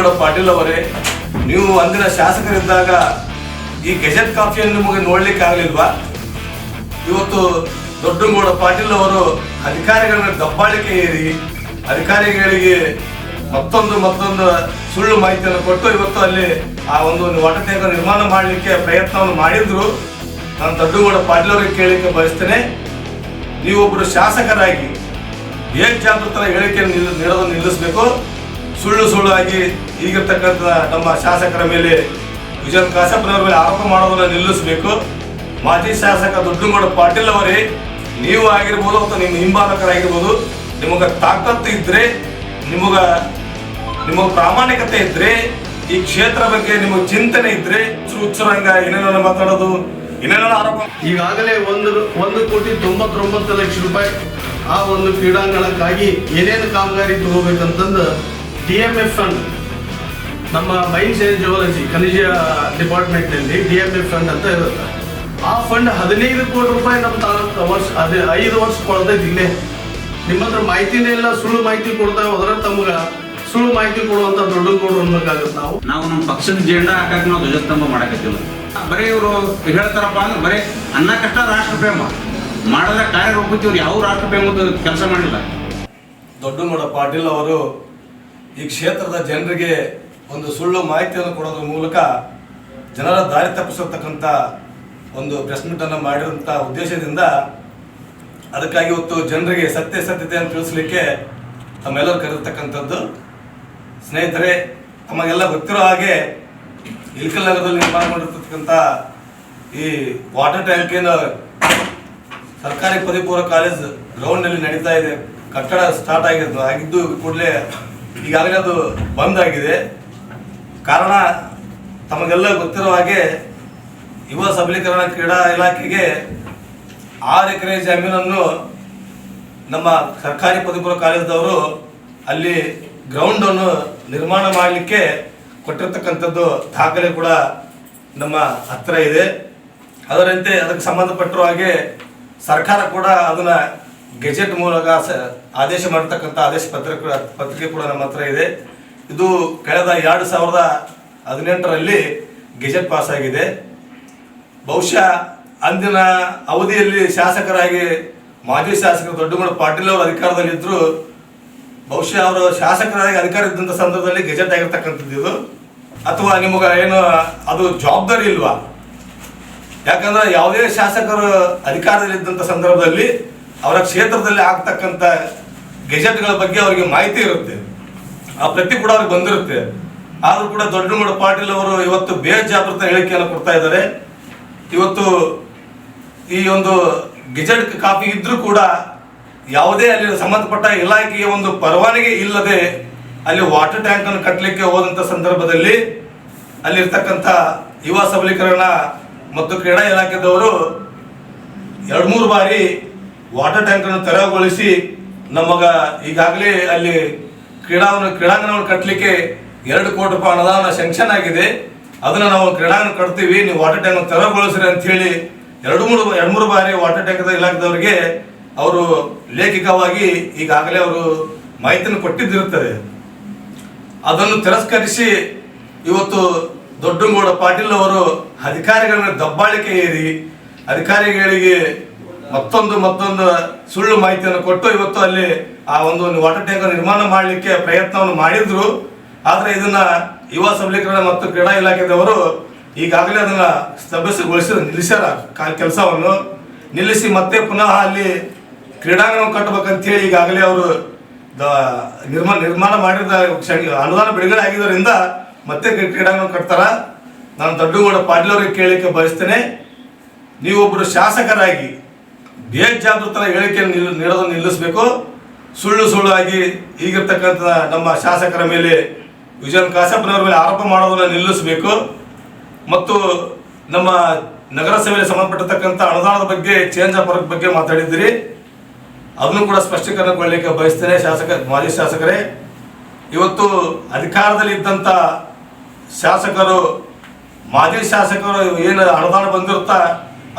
ದೊಡ್ಡಗೌಡ ಪಾಟೀಲ್ ಅವರೇ, ನೀವು ಅಂದಿನ ಶಾಸಕರಿದ್ದಾಗ ಈ ಗೆಜೆಟ್ ಕಾಫಿಯನ್ನು ನಿಮಗೆ ನೋಡ್ಲಿಕ್ಕೆ ಆಗ್ಲಿಲ್ವಾ? ಇವತ್ತು ದೊಡ್ಡಗೌಡ ಪಾಟೀಲ್ ಅವರು ಅಧಿಕಾರಿಗಳ ದಬ್ಬಾಳಿಕೆ ಏರಿ ಅಧಿಕಾರಿಗಳಿಗೆ ಮತ್ತೊಂದು ಮತ್ತೊಂದು ಸುಳ್ಳು ಮಾಹಿತಿಯನ್ನು ಕೊಟ್ಟು ಇವತ್ತು ಅಲ್ಲಿ ಆ ಒಂದು ವಾಟರ್ ನಿರ್ಮಾಣ ಮಾಡಲಿಕ್ಕೆ ಪ್ರಯತ್ನವನ್ನು ಮಾಡಿದ್ರು. ನಾನು ದೊಡ್ಡಗೌಡ ಪಾಟೀಲ್ ಅವರಿಗೆ ಕೇಳಲಿಕ್ಕೆ ಬಯಸ್ತೇನೆ. ನೀವೊಬ್ಬರು ಶಾಸಕರಾಗಿ ಬೇಜಾಗೃತರ ಹೇಳಿಕೆಯನ್ನು ನಿಲ್- ನೀಡೋದನ್ನು ನಿಲ್ಲಿಸಬೇಕು. ಸುಳ್ಳು ಸುಳ್ಳು ಆಗಿ ಈಗಿರ್ತಕ್ಕಂಥ ನಮ್ಮ ಶಾಸಕರ ಮೇಲೆ ವಿಜಯ್ ಕಾಸಪ್ಪನವರ ಮೇಲೆ ಆರೋಪ ಮಾಡೋದನ್ನು ನಿಲ್ಲಿಸಬೇಕು. ಮಾಜಿ ಶಾಸಕ ದೊಡ್ಡಗೌಡ ಪಾಟೀಲ್ ಅವರೇ, ನೀವು ಆಗಿರ್ಬೋದು ಅಥವಾ ನಿಮ್ಮ ಹಿಂಬಾಲಕರಾಗಿರ್ಬೋದು, ನಿಮಗೆ ತಾಕತ್ತು ಇದ್ರೆ, ನಿಮಗ ನಿಮಗ ಪ್ರಾಮಾಣಿಕತೆ ಇದ್ರೆ, ಈ ಕ್ಷೇತ್ರ ಬಗ್ಗೆ ನಿಮಗೆ ಚಿಂತನೆ ಇದ್ರೆ ಹುಚ್ಚುರಂಗ ಏನೇನೋ ಮಾತಾಡೋದು ಏನೇನೋ ಆರೋಪ ಈಗಾಗಲೇ ಒಂದು ಒಂದು ಕೋಟಿ ತೊಂಬತ್ತೊಂಬತ್ತು ಲಕ್ಷ ರೂಪಾಯಿ ಆ ಒಂದು ಕ್ರೀಡಾಂಗಣಕ್ಕಾಗಿ ಏನೇನು ಕಾಮಗಾರಿ ತಗೋಬೇಕಂತಂದು ಡಿ ಎಂ ಎಫ್ ಫಂಡ್ ನಮ್ಮ ಮೈನ್ಸ್ ಆ್ಯಂಡ್ ಜಿಯಾಲಜಿ ಖನಿಜ ಡಿಪಾರ್ಟ್ಮೆಂಟ್ನಲ್ಲಿ ಡಿ ಎಂ ಎಫ್ ಫಂಡ್ ಅಂತ ಇರುತ್ತೆ. ಆ ಫಂಡ್ ಹದಿನೈದು ಕೋಟಿ ರೂಪಾಯಿ ನಮ್ಮ ತಾಲೂಕು ವರ್ಷ ಅದೇ ಐದು ವರ್ಷ ಕೊಡ್ತೈತಿ ಇಲ್ಲೇ. ನಿಮ್ಮ ಹತ್ರ ಮಾಹಿತಿನೇ ಇಲ್ಲ ಸುಳ್ಳು ಮಾಹಿತಿ ಕೊಡ್ತಾ ಹೋದ್ರೆ ತಮ್ಗೆ ಸುಳ್ಳು ಮಾಹಿತಿ ಕೊಡುವಂತ ದೊಡ್ಡ ಕೊಡು ಅನ್ಬೇಕಾಗುತ್ತೆ ನಾವು. ನಾವು ನಮ್ಮ ಪಕ್ಷದ ಜೇಂಡ ಹಾಕಕ್ ನಾವು ಧ್ವಜಸ್ತಂಭ ಮಾಡಕತ್ತಿಲ್ಲ. ಬರೀ ಇವರು ಹೇಳ್ತಾರಪ್ಪ ಅಂದ್ರೆ ಬರೀ ಅನ್ನ ಕಷ್ಟ ರಾಷ್ಟ್ರ ಪ್ರೇಮ ಮಾಡಿದ್ರೆ ಕಾರ್ಯರೂಪಕ್ಕೆ ಇವ್ರು ಯಾವ ರಾಷ್ಟ್ರ ಪ್ರೇಮದ ಕೆಲಸ ಮಾಡಿಲ್ಲ. ದೊಡ್ಡಮಡ ಪಾಟೀಲ್ ಅವರು ಈ ಕ್ಷೇತ್ರದ ಜನರಿಗೆ ಒಂದು ಸುಳ್ಳು ಮಾಹಿತಿಯನ್ನು ಕೊಡೋದ್ರ ಮೂಲಕ ಜನರ ದಾರಿ ತಪ್ಪಿಸತಕ್ಕಂಥ ಒಂದು ಪ್ರೆಸ್ ಮೀಟ್ ಅನ್ನು ಮಾಡಿರೋಂಥ ಉದ್ದೇಶದಿಂದ ಅದಕ್ಕಾಗಿ ಇವತ್ತು ಜನರಿಗೆ ಸತ್ಯ ಸತ್ಯತೆಯನ್ನು ತಿಳಿಸ್ಲಿಕ್ಕೆ ತಮ್ಮೆಲ್ಲರೂ ಕರೆದಿರ್ತಕ್ಕಂಥದ್ದು. ಸ್ನೇಹಿತರೆ, ತಮಗೆಲ್ಲ ಗೊತ್ತಿರೋ ಹಾಗೆ ಇಲ್ಕಲ್ ನಗರದಲ್ಲಿ ನಿರ್ಮಾಣ ಮಾಡಿರ್ತಕ್ಕಂಥ ಈ ವಾಟರ್ ಟ್ಯಾಂಕಿನ ಸರ್ಕಾರಿ ಪದವಿಪೂರ್ವ ಕಾಲೇಜ್ ಗ್ರೌಂಡ್ನಲ್ಲಿ ನಡೀತಾ ಇದೆ. ಕಟ್ಟಡ ಸ್ಟಾರ್ಟ್ ಆಗಿದ್ದು ಆಗಿದ್ದು ಕೂಡಲೇ ಈಗಾಗಲೇ ಅದು ಬಂದ್ ಆಗಿದೆ. ಕಾರಣ ತಮಗೆಲ್ಲ ಗೊತ್ತಿರೋ ಹಾಗೆ ಯುವ ಸಬಲೀಕರಣ ಕ್ರೀಡಾ ಇಲಾಖೆಗೆ ಆರು ಎಕರೆ ಜಮೀನನ್ನು ನಮ್ಮ ಸರ್ಕಾರಿ ಪದವಿಪೂರ್ವ ಕಾಲೇಜದವರು ಅಲ್ಲಿ ಗ್ರೌಂಡನ್ನು ನಿರ್ಮಾಣ ಮಾಡಲಿಕ್ಕೆ ಕೊಟ್ಟಿರ್ತಕ್ಕಂಥದ್ದು ದಾಖಲೆ ಕೂಡ ನಮ್ಮ ಹತ್ತಿರ ಇದೆ. ಅದರಂತೆ ಅದಕ್ಕೆ ಸಂಬಂಧಪಟ್ಟಿರೋ ಹಾಗೆ ಸರ್ಕಾರ ಕೂಡ ಅದನ್ನ ಗೆಜೆಟ್ ಮೂಲಕ ಆದೇಶ ಮಾಡಿರ್ತಕ್ಕಂಥ ಆದೇಶ ಪತ್ರ ಪತ್ರಿಕೆ ಕೂಡ ನಮ್ಮ ಹತ್ರ ಇದೆ. ಇದು ಕಳೆದ ಎರಡು ಸಾವಿರದ ಹದಿನೆಂಟರಲ್ಲಿ ಗೆಜೆಟ್ ಪಾಸ್ ಆಗಿದೆ ಬಹುಶಃ ಅಂದಿನ ಅವಧಿಯಲ್ಲಿ ಶಾಸಕರಾಗಿ ಮಾಜಿ ಶಾಸಕರು ದೊಡ್ಡಗೌಡ ಪಾಟೀಲ್ ಅವರು ಅಧಿಕಾರದಲ್ಲಿದ್ದರು ಬಹುಶಃ ಅವರು ಶಾಸಕರಾಗಿ ಅಧಿಕಾರ ಇದ್ದಂಥ ಸಂದರ್ಭದಲ್ಲಿ ಗೆಜೆಟ್ ಆಗಿರ್ತಕ್ಕಂಥದ್ದು ಇದು. ಅಥವಾ ನಿಮಗೆ ಏನು ಅದು ಜವಾಬ್ದಾರಿ ಇಲ್ವಾ? ಯಾಕಂದ್ರೆ ಯಾವುದೇ ಶಾಸಕರು ಅಧಿಕಾರದಲ್ಲಿದ್ದಂಥ ಸಂದರ್ಭದಲ್ಲಿ ಅವರ ಕ್ಷೇತ್ರದಲ್ಲಿ ಆಗ್ತಕ್ಕಂಥ ಗೆಜೆಟ್ಗಳ ಬಗ್ಗೆ ಅವರಿಗೆ ಮಾಹಿತಿ ಇರುತ್ತೆ. ಆ ಪ್ರತಿ ಕೂಡ ಅವ್ರಿಗೆ ಬಂದಿರುತ್ತೆ. ಆದ್ರೂ ಕೂಡ ದೊಡ್ಡಗೌಡ ಪಾಟೀಲ್ ಅವರು ಇವತ್ತು ಬೇಜಾಗೃತ ಹೇಳಿಕೆಯನ್ನು ಕೊಡ್ತಾ ಇದ್ದಾರೆ. ಇವತ್ತು ಈ ಒಂದು ಗೆಜೆಟ್ ಕಾಪಿ ಇದ್ರೂ ಕೂಡ ಯಾವುದೇ ಅಲ್ಲಿ ಸಂಬಂಧಪಟ್ಟ ಇಲಾಖೆಯ ಒಂದು ಪರವಾನಗಿ ಇಲ್ಲದೆ ಅಲ್ಲಿ ವಾಟರ್ ಟ್ಯಾಂಕ್ ಅನ್ನು ಕಟ್ಟಲಿಕ್ಕೆ ಹೋದಂತ ಸಂದರ್ಭದಲ್ಲಿ ಅಲ್ಲಿರ್ತಕ್ಕಂಥ ಯುವ ಸಬಲೀಕರಣ ಮತ್ತು ಕ್ರೀಡಾ ಇಲಾಖೆದವರು ಎರಡು ಮೂರು ಬಾರಿ ವಾಟರ್ ಟ್ಯಾಂಕ್ ಅನ್ನು ತೆರವುಗೊಳಿಸಿ ನಮಗ ಈಗಾಗಲೇ ಅಲ್ಲಿ ಕ್ರೀಡಾವನ್ನು ಕ್ರೀಡಾಂಗಣವನ್ನು ಕಟ್ಟಲಿಕ್ಕೆ ಎರಡು ಕೋಟಿ ರೂಪಾಯಿ ಅನುದಾನ ಸ್ಯಾಂಕ್ಷನ್ ಆಗಿದೆ. ಅದನ್ನ ನಾವು ಕ್ರೀಡಾಂಗಣ ಕಟ್ತೀವಿ. ನೀವು ವಾಟರ್ ಟ್ಯಾಂಕ್ ತೆರವುಗೊಳಿಸ್ರಿ ಅಂತ ಹೇಳಿ ಎರಡು ಮೂರು ಎರಡು ಮೂರು ಬಾರಿ ವಾಟರ್ ಟ್ಯಾಂಕ್ ಇಲಾಖೆದವರಿಗೆ ಅವರು ಲೇಖಿಕವಾಗಿ ಈಗಾಗಲೇ ಅವರು ಮಾಹಿತಿಯನ್ನು ಕೊಟ್ಟಿದ್ದಿರುತ್ತದೆ. ಅದನ್ನು ತಿರಸ್ಕರಿಸಿ ಇವತ್ತು ದೊಡ್ಡಗೌಡ ಪಾಟೀಲ್ ಅವರು ಅಧಿಕಾರಿಗಳ ದಬ್ಬಾಳಿಕೆ ಏರಿ ಅಧಿಕಾರಿಗಳಿಗೆ ಮತ್ತೊಂದು ಮತ್ತೊಂದು ಸುಳ್ಳು ಮಾಹಿತಿಯನ್ನು ಕೊಟ್ಟು ಇವತ್ತು ಅಲ್ಲಿ ಆ ಒಂದು ವಾಟರ್ ಟ್ಯಾಂಕ್ ನಿರ್ಮಾಣ ಮಾಡಲಿಕ್ಕೆ ಪ್ರಯತ್ನವನ್ನು ಮಾಡಿದ್ರು. ಆದರೆ ಇದನ್ನ ಯುವ ಸಬಲೀಕರಣ ಮತ್ತು ಕ್ರೀಡಾ ಇಲಾಖೆದವರು ಈಗಾಗಲೇ ಅದನ್ನ ಸ್ತಬ್ಧಗೊಳಿಸಿ ನಿಲ್ಲಿಸ್ಯಾರ ಕೆಲಸವನ್ನು. ನಿಲ್ಲಿಸಿ ಮತ್ತೆ ಪುನಃ ಅಲ್ಲಿ ಕ್ರೀಡಾಂಗಣ ಕಟ್ಟಬೇಕಂತ ಹೇಳಿ ಈಗಾಗಲೇ ಅವರು ನಿರ್ಮಾಣ ನಿರ್ಮಾಣ ಮಾಡಿದ ಅನುದಾನ ಬಿಡುಗಡೆ ಆಗಿದ್ದರಿಂದ ಮತ್ತೆ ಕ್ರೀ- ಕ್ರೀಡಾಂಗಣ ಕಟ್ತಾರ. ನಾನು ದೊಡ್ಡಗೌಡ ಪಾಟೀಲ್ ಅವರಿಗೆ ಕೇಳಲಿಕ್ಕೆ ಬಯಸ್ತೇನೆ. ನೀವೊಬ್ಬರು ಶಾಸಕರಾಗಿ ಬೇಜಾಗೃತರ ಹೇಳಿಕೆಯನ್ನು ನೀಡೋದನ್ನು ನಿಲ್ಲಿಸಬೇಕು. ಸುಳ್ಳು ಸುಳ್ಳು ಆಗಿ ಈಗಿರ್ತಕ್ಕಂಥ ನಮ್ಮ ಶಾಸಕರ ಮೇಲೆ ವಿಜಯನ್ ಕಾಶಪ್ಪನವರ ಮೇಲೆ ಆರೋಪ ಮಾಡೋದನ್ನು ನಿಲ್ಲಿಸಬೇಕು. ಮತ್ತು ನಮ್ಮ ನಗರಸಭೆಗೆ ಸಂಬಂಧಪಟ್ಟಿರ್ತಕ್ಕಂಥ ಅನುದಾನದ ಬಗ್ಗೆ ಚೇಂಜ್ ಆಫ್ ವರ್ಕ್ ಬಗ್ಗೆ ಮಾತಾಡಿದ್ದೀರಿ. ಅದನ್ನು ಕೂಡ ಸ್ಪಷ್ಟೀಕರಣ ಕೊಡಲಿಕ್ಕೆ ಬಯಸ್ತೇನೆ ಶಾಸಕ, ಮಾಜಿ ಶಾಸಕರೇ. ಇವತ್ತು ಅಧಿಕಾರದಲ್ಲಿ ಇದ್ದಂಥ ಶಾಸಕರು, ಮಾಜಿ ಶಾಸಕರು ಏನು ಅನುದಾನ ಬಂದಿರುತ್ತಾ,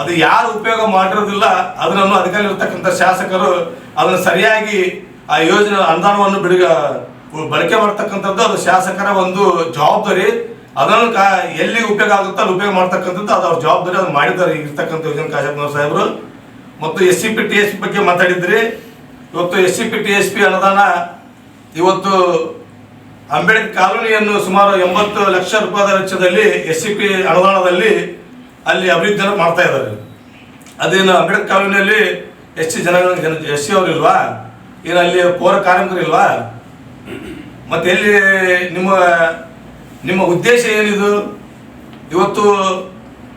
ಅದು ಯಾರು ಉಪಯೋಗ ಮಾಡಿರೋದಿಲ್ಲ, ಅದನ್ನು ಅಧಿಕಾರಿ ಇರ್ತಕ್ಕಂಥ ಶಾಸಕರು ಅದನ್ನು ಸರಿಯಾಗಿ ಆ ಯೋಜನೆ ಅನುದಾನವನ್ನು ಬಿಡುಗ, ಬಳಕೆ ಮಾಡ್ತಕ್ಕಂಥದ್ದು ಅದು ಶಾಸಕರ ಒಂದು ಜವಾಬ್ದಾರಿ. ಅದನ್ನು ಕಾ, ಎಲ್ಲಿ ಉಪಯೋಗ ಆಗುತ್ತೋ ಅಲ್ಲಿ ಉಪಯೋಗ ಮಾಡ್ತಕ್ಕಂಥದ್ದು ಅದು ಅವ್ರ ಜವಾಬ್ದಾರಿ ಅದನ್ನು ಮಾಡಿದ್ದಾರೆ ಇರ್ತಕ್ಕಂಥ ಯೋಜನೆ ಕಾಶಪ್ಪನವ್ರ ಸಾಹೇಬರು. ಮತ್ತು S C P T S P ಬಗ್ಗೆ ಮಾತಾಡಿದ್ರಿ. ಇವತ್ತು S C P T S P ಅನುದಾನ ಇವತ್ತು ಅಂಬೇಡ್ಕರ್ ಕಾಲೋನಿಯನ್ನು ಸುಮಾರು ಎಂಬತ್ತು ಲಕ್ಷ ರೂಪಾಯಿ ವೆಚ್ಚದಲ್ಲಿ ಎಸ್ ಸಿ ಪಿ ಅನುದಾನದಲ್ಲಿ ಅಲ್ಲಿ ಅಭಿವೃದ್ಧಿಯನ್ನು ಮಾಡ್ತಾ ಇದ್ದಾರೆ. ಅದೇನು ಅಂಬೇಡ್ಕರ್ ಕಾಲೋನಿಯಲ್ಲಿ ಎಸ್ ಟಿ ಜನ ಜನ ಎಸ್ ಸಿ ಅವರು ಇಲ್ವಾ? ಏನು ಅಲ್ಲಿ ಪೌರ ಕಾರ್ಮಿಕರು ಇಲ್ವಾ? ಮತ್ತೆ ಎಲ್ಲಿ ನಿಮ್ಮ ನಿಮ್ಮ ಉದ್ದೇಶ ಏನಿದು? ಇವತ್ತು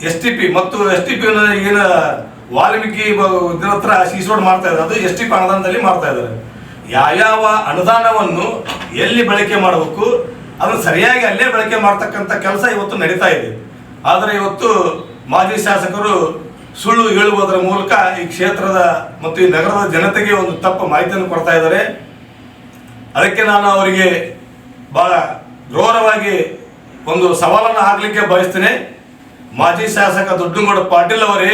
ಎಸ್ ಟಿ ಪಿ, ಮತ್ತು ಎಸ್ ಟಿ ಪಿ ಏನು ವಾಲ್ಮೀಕಿ ಇದ್ರ ಹತ್ರ ಸೀಸೋಡ್ ಮಾಡ್ತಾ ಇದ್ದಾರೆ. ಅದು ಎಸ್ ಟಿ ಪಿ ಅನುದಾನದಲ್ಲಿ ಮಾಡ್ತಾ ಇದ್ದಾರೆ. ಯಾವ್ಯಾವ ಅನುದಾನವನ್ನು ಎಲ್ಲಿ ಬಳಕೆ ಮಾಡಬೇಕು, ಅದನ್ನು ಸರಿಯಾಗಿ ಅಲ್ಲೇ ಬಳಕೆ ಮಾಡ್ತಕ್ಕಂಥ ಕೆಲಸ ಇವತ್ತು ನಡೀತಾ ಇದೆ. ಆದರೆ ಇವತ್ತು ಮಾಜಿ ಶಾಸಕರು ಸುಳ್ಳು ಹೇಳುವುದರ ಮೂಲಕ ಈ ಕ್ಷೇತ್ರದ ಮತ್ತು ಈ ನಗರದ ಜನತೆಗೆ ಒಂದು ತಪ್ಪು ಮಾಹಿತಿಯನ್ನು ಕೊಡ್ತಾ ಇದ್ದಾರೆ. ಅದಕ್ಕೆ ನಾನು ಅವರಿಗೆ ಬಹಳ ಗೌರವವಾಗಿ ಒಂದು ಸವಾಲನ್ನು ಹಾಕಲಿಕ್ಕೆ ಬಯಸ್ತೇನೆ. ಮಾಜಿ ಶಾಸಕ ದೊಡ್ಡಗೌಡ ಪಾಟೀಲ್ ಅವರೇ,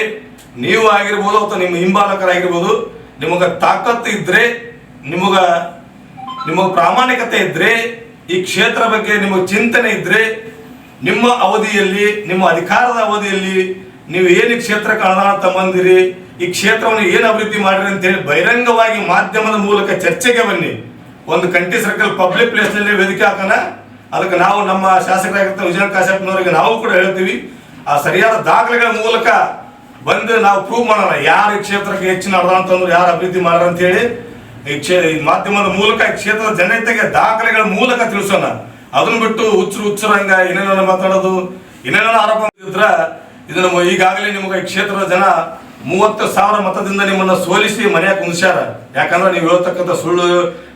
ನೀವು ಆಗಿರ್ಬೋದು ಅಥವಾ ನಿಮ್ಮ ಹಿಂಬಾಲಕರಾಗಿರ್ಬೋದು, ನಿಮಗೆ ತಾಕತ್ತು ಇದ್ರೆ, ನಿಮಗ, ನಿಮಗೆ ಪ್ರಾಮಾಣಿಕತೆ ಇದ್ರೆ, ಈ ಕ್ಷೇತ್ರ ಬಗ್ಗೆ ನಿಮಗೆ ಚಿಂತನೆ ಇದ್ರೆ, ನಿಮ್ಮ ಅವಧಿಯಲ್ಲಿ, ನಿಮ್ಮ ಅಧಿಕಾರದ ಅವಧಿಯಲ್ಲಿ ನೀವು ಏನು ಈ ಕ್ಷೇತ್ರಕ್ಕೆ ಅನುದಾನ ತಗೊಂಡಿರಿ ಈ ಕ್ಷೇತ್ರವನ್ನು ಏನು ಅಭಿವೃದ್ಧಿ ಮಾಡಿರಿ ಅಂತೇಳಿ ಬಹಿರಂಗವಾಗಿ ಮಾಧ್ಯಮದ ಮೂಲಕ ಚರ್ಚೆಗೆ ಬನ್ನಿ. ಒಂದು ಕಂಟಿ ಸರ್ಕಲ್ ಪಬ್ಲಿಕ್ ಪ್ಲೇಸ್ನಲ್ಲಿ ವೇದಿಕೆ ಹಾಕೋಣ. ಅದಕ್ಕೆ ನಾವು ನಮ್ಮ ಶಾಸಕರಾಗಿರ್ತ ವಿಜಯ ಕಾಶ್ಯಪ್ನವರಿಗೆ ನಾವು ಕೂಡ ಹೇಳ್ತೀವಿ. ಆ ಸರಿಯಾದ ದಾಖಲೆಗಳ ಮೂಲಕ ಬಂದು ನಾವು ಪ್ರೂವ್ ಮಾಡೋಣ, ಯಾರು ಈ ಕ್ಷೇತ್ರಕ್ಕೆ ಹೆಚ್ಚಿನ ಅನುದಾನ ತಂದ್ರು ಯಾರು ಅಭಿವೃದ್ಧಿ ಮಾಡ್ರ ಅಂತ ಹೇಳಿ. ಈ ಕ್ಷೇ ಮಾಧ್ಯಮದ ಮೂಲಕ ಈ ಕ್ಷೇತ್ರದ ಜನತೆಗೆ ದಾಖಲೆಗಳ ಮೂಲಕ ತಿಳಿಸೋಣ. ಅದನ್ನ ಬಿಟ್ಟು ಹುಚ್ಚರು ಹುಚ್ಚರಂಗ ಏನೇನೋ ಮಾತಾಡೋದು ಏನೇನೋ ಆರೋಪ ಮಾಡಿದ್ರ ಇದು ನಮ್ಮ ಈಗಾಗಲೇ ನಿಮಗೆ ಈ ಕ್ಷೇತ್ರದ ಜನ ಮೂವತ್ತು ಸಾವಿರ ಮತದಿಂದ ನಿಮ್ಮನ್ನು ಸೋಲಿಸಿ ಮನೆಯ ಕುಂದಿಸ್ಯಾರ. ಯಾಕಂದ್ರೆ ನೀವು ಹೇಳ್ತಕ್ಕಂಥ ಸುಳ್ಳು,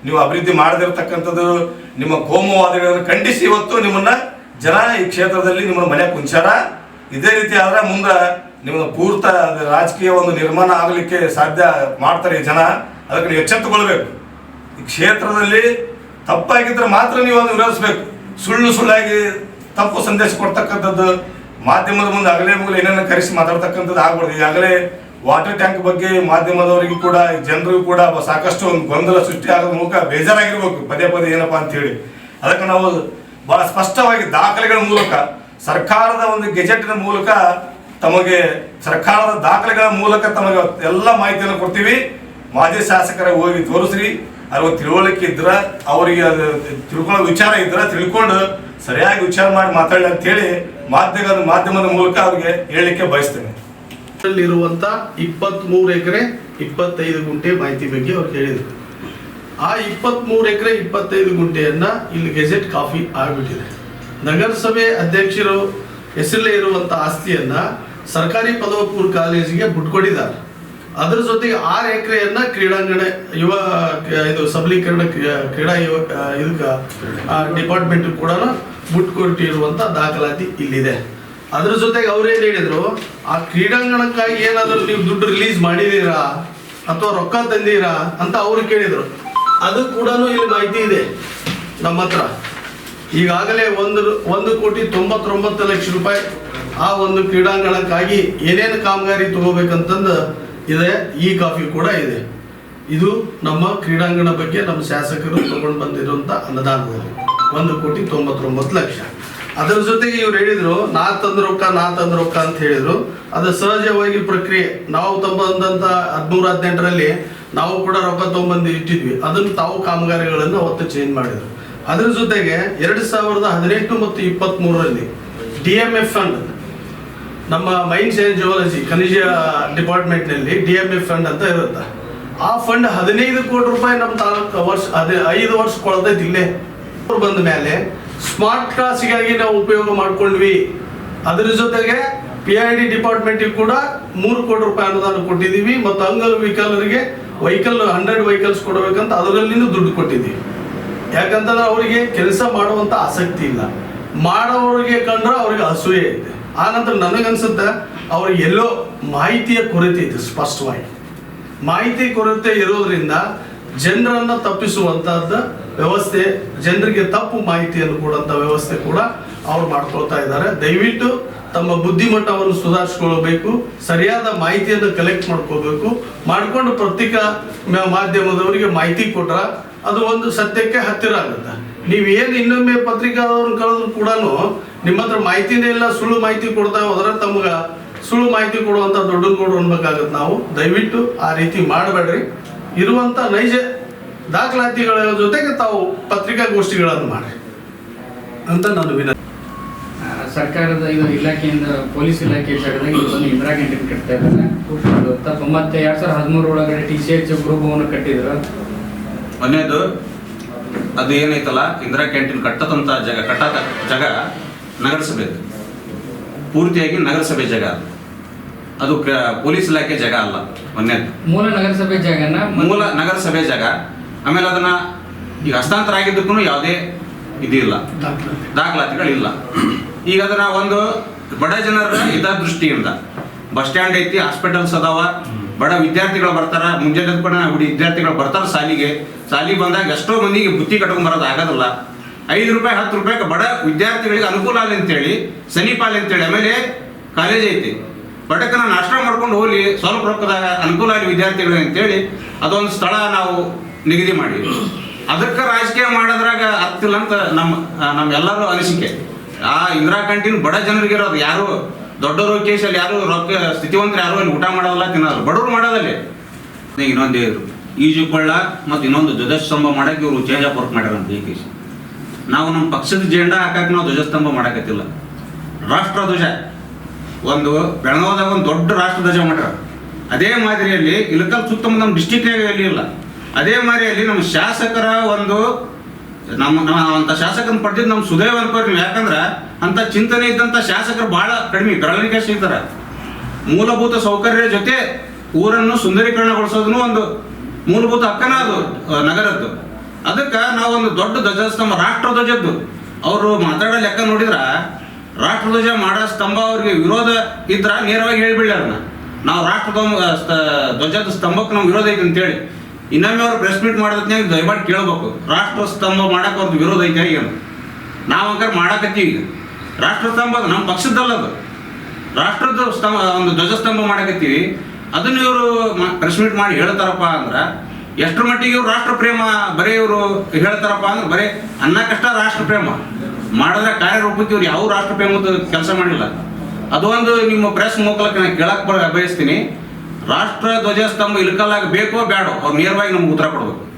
ನೀವು ಅಭಿವೃದ್ಧಿ ಮಾಡದಿರ್ತಕ್ಕಂಥದ್ದು, ನಿಮ್ಮ ಕೋಮುವಾದಗಳನ್ನು ಖಂಡಿಸಿ ಇವತ್ತು ನಿಮ್ಮನ್ನ ಜನ ಈ ಕ್ಷೇತ್ರದಲ್ಲಿ ನಿಮ್ಮನ್ನ ಮನೆಯ ಕುಂಚಾರ ಇದೇ ರೀತಿ ಆದ್ರೆ ಮುಂದೆ ನಿಮ್ಮ ಪೂರ್ತ ರಾಜಕೀಯ ಒಂದು ನಿರ್ಮಾಣ ಆಗಲಿಕ್ಕೆ ಸಾಧ್ಯ ಮಾಡ್ತಾರೆ ಈ ಜನ. ಅದಕ್ಕೆ ನೀವು ಎಚ್ಚೆತ್ತುಕೊಳ್ಬೇಕು. ಈ ಕ್ಷೇತ್ರದಲ್ಲಿ ತಪ್ಪಾಗಿದ್ರೆ ಮಾತ್ರ ನೀವು ಅದನ್ನು ವಿರೋಧಿಸ್ಬೇಕು. ಸುಳ್ಳು ಸುಳ್ಳಾಗಿ ತಪ್ಪು ಸಂದೇಶ ಕೊಡ್ತಕ್ಕಂಥದ್ದು ಮಾಧ್ಯಮದ ಮುಂದೆ ಅಗಲೇ ಮುಗಲೇ ಏನನ್ನ ಕರೆಸಿ ಮಾತಾಡ್ತಕ್ಕಂಥದ್ದು ಆಗ್ಬಾರ್ದು ಈಗಾಗಲೇ ವಾಟರ್ ಟ್ಯಾಂಕ್ ಬಗ್ಗೆ ಮಾಧ್ಯಮದವರಿಗೂ ಕೂಡ, ಜನರಿಗೂ ಕೂಡ ಸಾಕಷ್ಟು ಒಂದು ಗೊಂದಲ ಸೃಷ್ಟಿ ಆಗೋದ್ ಮೂಲಕ ಬೇಜಾರಾಗಿರ್ಬೇಕು. ಪದೇ ಪದೇ ಏನಪ್ಪಾ ಅಂತ ಹೇಳಿ ಅದಕ್ಕೆ ನಾವು ಬಹಳ ಸ್ಪಷ್ಟವಾಗಿ ದಾಖಲೆಗಳ ಮೂಲಕ, ಸರ್ಕಾರದ ಒಂದು ಗೆಜೆಟ್ನ ಮೂಲಕ ತಮಗೆ, ಸರ್ಕಾರದ ದಾಖಲೆಗಳ ಮೂಲಕ ತಮಗೆ ಎಲ್ಲ ಮಾಹಿತಿಯನ್ನು ಕೊಡ್ತೀವಿ. ಮಾಜಿ ಶಾಸಕರ ಹೋಗಿ ತೋರಿಸ್ರಿ. ಅವ್ರ ತಿಳುವಳಿಕೆ ಇದ್ರ, ಅವರಿಗೆ ತಿಳ್ಕೊಳ್ಳೋ ವಿಚಾರ ಇದ್ರ, ತಿಳ್ಕೊಂಡು ಸರಿಯಾಗಿ ವಿಚಾರ ಮಾಡಿ ಮಾತಾಡಲಿ ಅಂತ ಮಾಧ್ಯಮದ ಮಾಧ್ಯಮದ ಮೂಲಕ ಅವ್ರಿಗೆ ಹೇಳಲಿಕ್ಕೆ ಬಯಸ್ತೇನೆ. ಇರುವಂತ ಇಪ್ಪತ್ತ್ ಮೂರು ಎಕರೆ, ಇಪ್ಪತ್ತೈದು ಗುಂಟೆ ಮಾಹಿತಿ ಬಗ್ಗೆ ಅವ್ರು ಹೇಳಿದರು. ಆ ಇಪ್ಪತ್ತ್ ಮೂರು ಎಕರೆ, ಇಪ್ಪತ್ತೈದು ಗುಂಟೆಯನ್ನ ಇಲ್ಲಿ ಗೆಜೆಟ್ ಕಾಫಿ ಆಗಿಬಿಟ್ಟಿದೆ. ನಗರಸಭೆ ಅಧ್ಯಕ್ಷರು ಹೆಸರಲ್ಲೇ ಇರುವಂತ ಆಸ್ತಿಯನ್ನ ಸರ್ಕಾರಿ ಪದವಿ ಪೂರ್ವ ಕಾಲೇಜಿಗೆ ಬಿಟ್ಕೊಟ್ಟಿದ್ದಾರೆ. ಅದರ ಜೊತೆಗೆ ಆರು ಎಕರೆಯನ್ನ ಕ್ರೀಡಾಂಗಣ ಯುವ ಇದು ಸಬಲೀಕರಣ ಕ್ರೀ- ಕ್ರೀಡಾ ಯುವ ಇದಕ್ಕೆ ಡಿಪಾರ್ಟ್ಮೆಂಟ್ ಕೂಡ ಬಿಟ್ಕೊಟ್ಟಿರುವಂತ ದಾಖಲಾತಿ ಇಲ್ಲಿದೆ. ಅದ್ರ ಜೊತೆಗೆ ಅವ್ರೇನು ಹೇಳಿದ್ರು, ಆ ಕ್ರೀಡಾಂಗಣಕ್ಕಾಗಿ ಏನಾದರೂ ನೀವು ದುಡ್ಡು ರಿಲೀಸ್ ಮಾಡಿದೀರಾ ಅಥವಾ ರೊಕ್ಕ ತಂದೀರಾ ಅಂತ ಅವ್ರು ಕೇಳಿದ್ರು. ಅದು ಕೂಡ ಇಲ್ಲಿ ಮಾಹಿತಿ ಇದೆ ನಮ್ಮ ಹತ್ರ. ಈಗಾಗಲೇ ಒಂದು ಒಂದು ಕೋಟಿ ತೊಂಬತ್ತೊಂಬತ್ತು ಲಕ್ಷ ರೂಪಾಯಿ ಆ ಒಂದು ಕ್ರೀಡಾಂಗಣಕ್ಕಾಗಿ ಏನೇನು ಕಾಮಗಾರಿ ತಗೋಬೇಕಂತಂದು ಇದೆ, ಈ ಕಾಫಿ ಕೂಡ ಇದೆ. ಇದು ನಮ್ಮ ಕ್ರೀಡಾಂಗಣ ಬಗ್ಗೆ ನಮ್ಮ ಶಾಸಕರು ತಗೊಂಡು ಬಂದಿರುವಂತ ಅನುದಾನದಲ್ಲಿ ಒಂದು ಕೋಟಿ ತೊಂಬತ್ತೊಂಬತ್ತು ಲಕ್ಷ. ಅದರ ಜೊತೆಗೆ ಇವ್ರು ಹೇಳಿದ್ರು, ನಾ ತಂದ ರೊಕ್ಕ, ನಾ ತಂದ ರೊಕ್ಕ ಅಂತ ಹೇಳಿದ್ರು. ಅದು ಸಹಜವಾಗಿ ಪ್ರಕ್ರಿಯೆ. ನಾವು ತಂಬಂದಂತ ಹದಿಮೂರು, ಹದಿನೆಂಟರಲ್ಲಿ ನಾವು ಕೂಡ ರೊಕ್ಕ ತಗೊಂಬಂದು ಇಟ್ಟಿದ್ವಿ. ಅದನ್ನು ತಾವು ಕಾಮಗಾರಿಗಳನ್ನು ಅವತ್ತು ಚೇಂಜ್ ಮಾಡಿದ್ರು. ಅದರ ಜೊತೆಗೆ ಎರಡು ಸಾವಿರದ ಹದಿನೆಂಟು ಮತ್ತು ಇಪ್ಪತ್ತ್ ಮೂರರಲ್ಲಿ ಡಿ ಎಂ ಎಫ್ ಫಂಡ್ ನಮ್ಮ ಮೈನ್ಸ್ ಅಂಡ್ ಜಿಯಾಲಜಿ ಖನಿಜ ಡಿಪಾರ್ಟ್ಮೆಂಟ್ನಲ್ಲಿ ಡಿ ಎಂ ಎಫ್ ಫಂಡ್ ಅಂತ ಇರುತ್ತೆ. ಆ ಫಂಡ್ ಹದಿನೈದು ಕೋಟಿ ರೂಪಾಯಿ ನಮ್ಮ ತಾಲೂಕು ವರ್ಷ, ಅದೇ ಐದು ವರ್ಷ ಕೊಳತೈತಿ ಇಲ್ಲೇ. ಬಂದ ಮೇಲೆ ಸ್ಮಾರ್ಟ್ ಕ್ಲಾಸಿಗಾಗಿ ನಾವು ಉಪಯೋಗ ಮಾಡ್ಕೊಂಡ್ವಿ. ಅದರ ಜೊತೆಗೆ ಪಿ ಐ ಡಿ ಡಿಪಾರ್ಟ್ಮೆಂಟಿಗೆ ಕೂಡ ಮೂರು ಕೋಟಿ ರೂಪಾಯಿ ಅನುದಾನ ಕೊಟ್ಟಿದ್ದೀವಿ ಮತ್ತು ಅಂಗವಿಕಲರಿಗೆ ವೆಹಿಕಲ್, ಹಂಡ್ರೆಡ್ ವೆಹಿಕಲ್ಸ್ ಕೊಡಬೇಕಂತ ಅದರಲ್ಲಿನೂ ದುಡ್ಡು ಕೊಟ್ಟಿದ್ದೀವಿ. ಯಾಕಂತಂದ್ರೆ ಅವರಿಗೆ ಕೆಲಸ ಮಾಡುವಂತ ಆಸಕ್ತಿ ಇಲ್ಲ. ಮಾಡೋರಿಗೆ ಕಂಡ್ರೆ ಅವ್ರಿಗೆ ಅಸೂಯೆ ಇದೆ. ಆ ನಂತರ ನನಗನ್ಸುತ್ತೆ ಅವ್ರಿಗೆ ಎಲ್ಲೋ ಮಾಹಿತಿಯ ಕೊರತೆ ಇದೆ ಸ್ಪಷ್ಟವಾಗಿ. ಮಾಹಿತಿ ಕೊರತೆ ಇರೋದ್ರಿಂದ ಜನರನ್ನ ತಪ್ಪಿಸುವಂತಹದ್ದ ವ್ಯವಸ್ಥೆ, ಜನರಿಗೆ ತಪ್ಪು ಮಾಹಿತಿಯನ್ನು ಕೊಡುವಂತ ವ್ಯವಸ್ಥೆ ಕೂಡ ಅವ್ರು ಮಾಡ್ಕೊಳ್ತಾ ಇದ್ದಾರೆ. ದಯವಿಟ್ಟು ತಮ್ಮ ಬುದ್ಧಿಮಟ್ಟವನ್ನು ಸುಧಾರಿಸ್ಕೊಳ್ಬೇಕು, ಸರಿಯಾದ ಮಾಹಿತಿಯನ್ನು ಕಲೆಕ್ಟ್ ಮಾಡ್ಕೋಬೇಕು ಮಾಡಿಕೊಂಡು ಪತ್ರಿಕಾ ಮಾಧ್ಯಮದವರಿಗೆ ಮಾಹಿತಿ ಕೊಟ್ರ ಅದು ಒಂದು ಸತ್ಯಕ್ಕೆ ಹತ್ತಿರ ಆಗುತ್ತೆ. ನೀವು ಏನು ಇನ್ನೊಮ್ಮೆ ಪತ್ರಿಕಾದವ್ರನ್ನ ಕಳೆದ್ರು ಕೂಡ ನಿಮ್ಮ ಹತ್ರ ಮಾಹಿತಿನೇ ಇಲ್ಲ, ಸುಳ್ಳು ಮಾಹಿತಿ ಕೊಡ್ತಾ ಹೋದ್ರೆ ತಮ್ಗೆ ಸುಳ್ಳು ಮಾಹಿತಿ ಕೊಡುವಂಥ ದೊಡ್ಡ ಕೊಡು ಅನ್ಬೇಕಾಗತ್ತೆ ನಾವು. ದಯವಿಟ್ಟು ಆ ರೀತಿ ಮಾಡಬೇಡ್ರಿ. ಇರುವಂಥ ನೈಜ ದಾಖಲಾತಿಗಳ ಜೊತೆಗೆ ತಾವು ಪತ್ರಿಕಾಗೋಷ್ಠಿಗಳನ್ನು ಮಾಡಿ ಅಂತ ನಾನು ವಿನಂತಿ ಸರ್ಕಾರದ ಇದು ಇಲಾಖೆಯಿಂದ ಪೊಲೀಸ್ ಇಲಾಖೆ ಜಾಗದಾಗ ಇದೊಂದು ಇಂದಿರಾ ಕ್ಯಾಂಟೀನ್ ಕಟ್ತಾ ಇದ್ದಾರೆ. ತೊಂಬತ್ತೆ ತಪ್ಪ. ಮತ್ತೆ ಎರಡ್ ಸಾವಿರದ ಹದಿಮೂರು ಒಳಗಡೆ ಟಿ ಸಿ ಎಚ್ ಗ್ರೂಪವನ್ನು ಕಟ್ಟಿದ್ರು. ಒಂದೇದು ಅದು ಏನೈತಲ್ಲ ಇಂದಿರಾ ಕ್ಯಾಂಟೀನ್ ಕಟ್ಟದಂತ ಜಾಗ ಕಟ್ಟ ಜಾಗ ನಗರಸಭೆ. ಪೂರ್ತಿಯಾಗಿ ನಗರಸಭೆ ಜಾಗ ಅದು. ಅದು ಪೊಲೀಸ್ ಇಲಾಖೆ ಜಾಗ ಅಲ್ಲ ಮೊನ್ನೆ ಮೂಲ ನಗರಸಭೆ ಜಾಗನ ಮೂಲ ನಗರಸಭೆ ಜಾಗ. ಆಮೇಲೆ ಅದನ್ನ ಈಗ ಹಸ್ತಾಂತರ ಆಗಿದ್ದಕ್ಕೂ ಯಾವುದೇ ಇದಿಲ್ಲ. ದಾಖಲಾತಿಗಳು ದಾಖಲಾತಿಗಳಿಲ್ಲ ಈಗ ಅದನ್ನ ಒಂದು ಬಡ ಜನರ ಹಿತದೃಷ್ಟಿಯಿಂದ ಬಸ್ ಸ್ಟ್ಯಾಂಡ್ ಐತಿ ಹಾಸ್ಪಿಟಲ್ಸ್ ಅದಾವ. ಬಡ ವಿದ್ಯಾರ್ಥಿಗಳು ಬರ್ತಾರ ಮುಂಜಾನೆ ಕೂಡ ವಿದ್ಯಾರ್ಥಿಗಳು ಬರ್ತಾರ ಸಾಲಿಗೆ. ಸಾಲಿಗೆ ಬಂದಾಗ ಎಷ್ಟೋ ಮಂದಿಗೆ ಬುತ್ತಿ ಕಟ್ಕೊಂಡ್ ಬರೋದು ಆಗೋದಿಲ್ಲ. ಐದು ರೂಪಾಯಿ ಹತ್ತು ರೂಪಾಯಿ ಬಡ ವಿದ್ಯಾರ್ಥಿಗಳಿಗೆ ಅನುಕೂಲ ಆಗಲಿ ಅಂತೇಳಿ ಸಮೀಪ ಆಗಲಿ ಅಂತೇಳಿ ಆಮೇಲೆ ಕಾಲೇಜ್ ಐತಿ. ಬಡಕನ ನಾಷ್ಟ ಮಾಡ್ಕೊಂಡು ಹೋಗ್ಲಿ, ಸ್ವಲ್ಪ ರೊಕ್ಕದಾಗ ಅನುಕೂಲ ಆಗಲಿ ವಿದ್ಯಾರ್ಥಿಗಳು ಅಂತೇಳಿ ಅದೊಂದು ಸ್ಥಳ ನಾವು ನಿಗದಿ ಮಾಡಿವಿ ಅದಕ್ಕೆ ರಾಜಕೀಯ ಮಾಡೋದ್ರಾಗ ಹತ್ತಿಲ್ಲ ಅಂತ ನಮ್ಮ ನಮ್ಮೆಲ್ಲರೂ ಅನಿಸಿಕೆ. ಆ ಇಂದಿರಾ ಕ್ಯಾಂಟೀನ್ ಬಡ ಜನರಿಗೆ ಇರೋದು ಯಾರು ದೊಡ್ಡವರು ಕೇಸಲ್ಲಿ ಯಾರು ರೊಕ್ಕ, ಸ್ಥಿತಿವಂತರು ಯಾರು ಅಲ್ಲಿ ಊಟ ಮಾಡೋದಲ್ಲ ತಿನ್ನೋದು ಬಡವರು ಮಾಡೋದಲ್ಲಿ. ಇನ್ನೊಂದು ಹೇಳಿದ್ರು. ಈಜುಕೊಳ್ಳ ಮತ್ತು ಇನ್ನೊಂದು ಧ್ವಜಸ್ತಂಭ ಮಾಡಕ್ಕೆ ಇವರು ಚೇಂಜ್ ಆಫ್ ವರ್ಕ್ ಮಾಡ್ಯಾರ ಅಂತ ಈ ಕೇಸ್ ನಾವು ನಮ್ಮ ಪಕ್ಷದ ಜೆಂಡಾ ಹಾಕಕ್ಕೆ ನಾವು ಧ್ವಜಸ್ತಂಭ ಮಾಡಕತ್ತಿಲ್ಲ. ರಾಷ್ಟ್ರ ಧ್ವಜ. ಒಂದು ಬೆಳಗಾವದಾಗ ಒಂದು ದೊಡ್ಡ ರಾಷ್ಟ್ರ ಧ್ವಜ ಮಾಡ್ಯಾರ ಅದೇ ಮಾದರಿಯಲ್ಲಿ ಇಲಕಲ್ ಸುತ್ತಮುತ್ತ ನಮ್ಮ ಡಿಸ್ಟಿಕ್ನಾಗ ಎಲ್ಲಿ ಇಲ್ಲ ಅದೇ ಮಾದರಿಯಲ್ಲಿ ನಮ್ಮ ಶಾಸಕರ ಒಂದು ನಮ್ಮ ಅಂತ ಶಾಸಕರನ್ನ ಪಡೆದಿದ್ದು ನಮ್ಮ ಸುದೈವ ಅನ್ಕೋರಿ ಯಾಕಂದ್ರೆ ಅಂತ ಚಿಂತನೆ ಇದ್ದಂಥ ಶಾಸಕರು ಬಹಳ ಕಡಿಮೆ ಬೆಳವಣಿಗೆ ಸಿಗ್ತಾರೆ ಮೂಲಭೂತ ಸೌಕರ್ಯ ಜೊತೆ ಊರನ್ನು ಸುಂದರೀಕರಣಗೊಳಿಸೋದನ್ನು ಒಂದು ಮೂಲಭೂತ ಹಕ್ಕನ ಅದು ನಗರದ್ದು. ಅದಕ್ಕೆ ನಾವು ಒಂದು ದೊಡ್ಡ ನಮ್ಮ ರಾಷ್ಟ್ರ ಧ್ವಜದ್ದು. ಅವರು ಮಾತಾಡೋ ಲೆಕ್ಕ ನೋಡಿದ್ರ ರಾಷ್ಟ್ರ ಧ್ವಜ ಮಾಡೋ ಸ್ತಂಭ ಅವ್ರಿಗೆ ವಿರೋಧ ಇದ್ರ ನೇರವಾಗಿ ಹೇಳ್ಬಿಡ್ಲಾರ ನಾವು ರಾಷ್ಟ್ರ ಧ್ವಜ ಸ್ತ- ಧ್ವಜದ ಸ್ತಂಭಕ್ಕೆ ನಾವು ವಿರೋಧ ಐತೆ ಅಂತೇಳಿ. ಇನ್ನೊಮ್ಮೆ ಅವ್ರು ಪ್ರೆಸ್ ಮೀಟ್ ಮಾಡೋದಕ್ಕೆ ದಯಮಾಡಿ ಕೇಳಬೇಕು. ರಾಷ್ಟ್ರ ಸ್ತಂಭ ಮಾಡಕ್ಕೆ ಅವ್ರದ್ದು ವಿರೋಧ ಐತೆ ಏನು? ನಾವು ಅಂಕರ್ ಮಾಡಕತ್ತೀವಿ ಈಗ. ರಾಷ್ಟ್ರ ಸ್ತಂಭ ನಮ್ಮ ಪಕ್ಷದಲ್ಲ ಅದು. ರಾಷ್ಟ್ರದ ಸ್ತಂಭ, ಒಂದು ಧ್ವಜಸ್ತಂಭ ಮಾಡಕತ್ತೀವಿ. ಅದನ್ನ ಇವರು ಪ್ರೆಸ್ ಮೀಟ್ ಮಾಡಿ ಹೇಳ್ತಾರಪ್ಪ ಅಂದ್ರೆ, ಎಷ್ಟರ ಮಟ್ಟಿಗೆ ಇವ್ರು ರಾಷ್ಟ್ರ ಪ್ರೇಮ ಬರೀ ಇವರು ಹೇಳ್ತಾರಪ್ಪ ಅಂದ್ರೆ ಬರೀ ಕಷ್ಟ ರಾಷ್ಟ್ರ ಪ್ರೇಮ. ಮಾಡಿದ್ರೆ ಕಾರ್ಯರೂಪಕ್ಕೆ ಇವ್ರು ಯಾವ ರಾಷ್ಟ್ರ ಪ್ರೇಮದ ಕೆಲಸ ಮಾಡಿಲ್ಲ. ಅದು ಒಂದು ನಿಮ್ಮ ಪ್ರೆಸ್ ಮೂಲಕ ನಾನು ಕೇಳಕ್ ಬ- ಬಯಸ್ತೀನಿ. ರಾಷ್ಟ್ರ ಧ್ವಜಸ್ತಂಭ ಇಳ್ಕಲಾಗ ಬೇಕೋ ಬೇಡೋ ಅವ್ರು ನೇರವಾಗಿ ನಮ್ಗೆ ಉತ್ತರ ಕೊಡ್ಬೇಕು.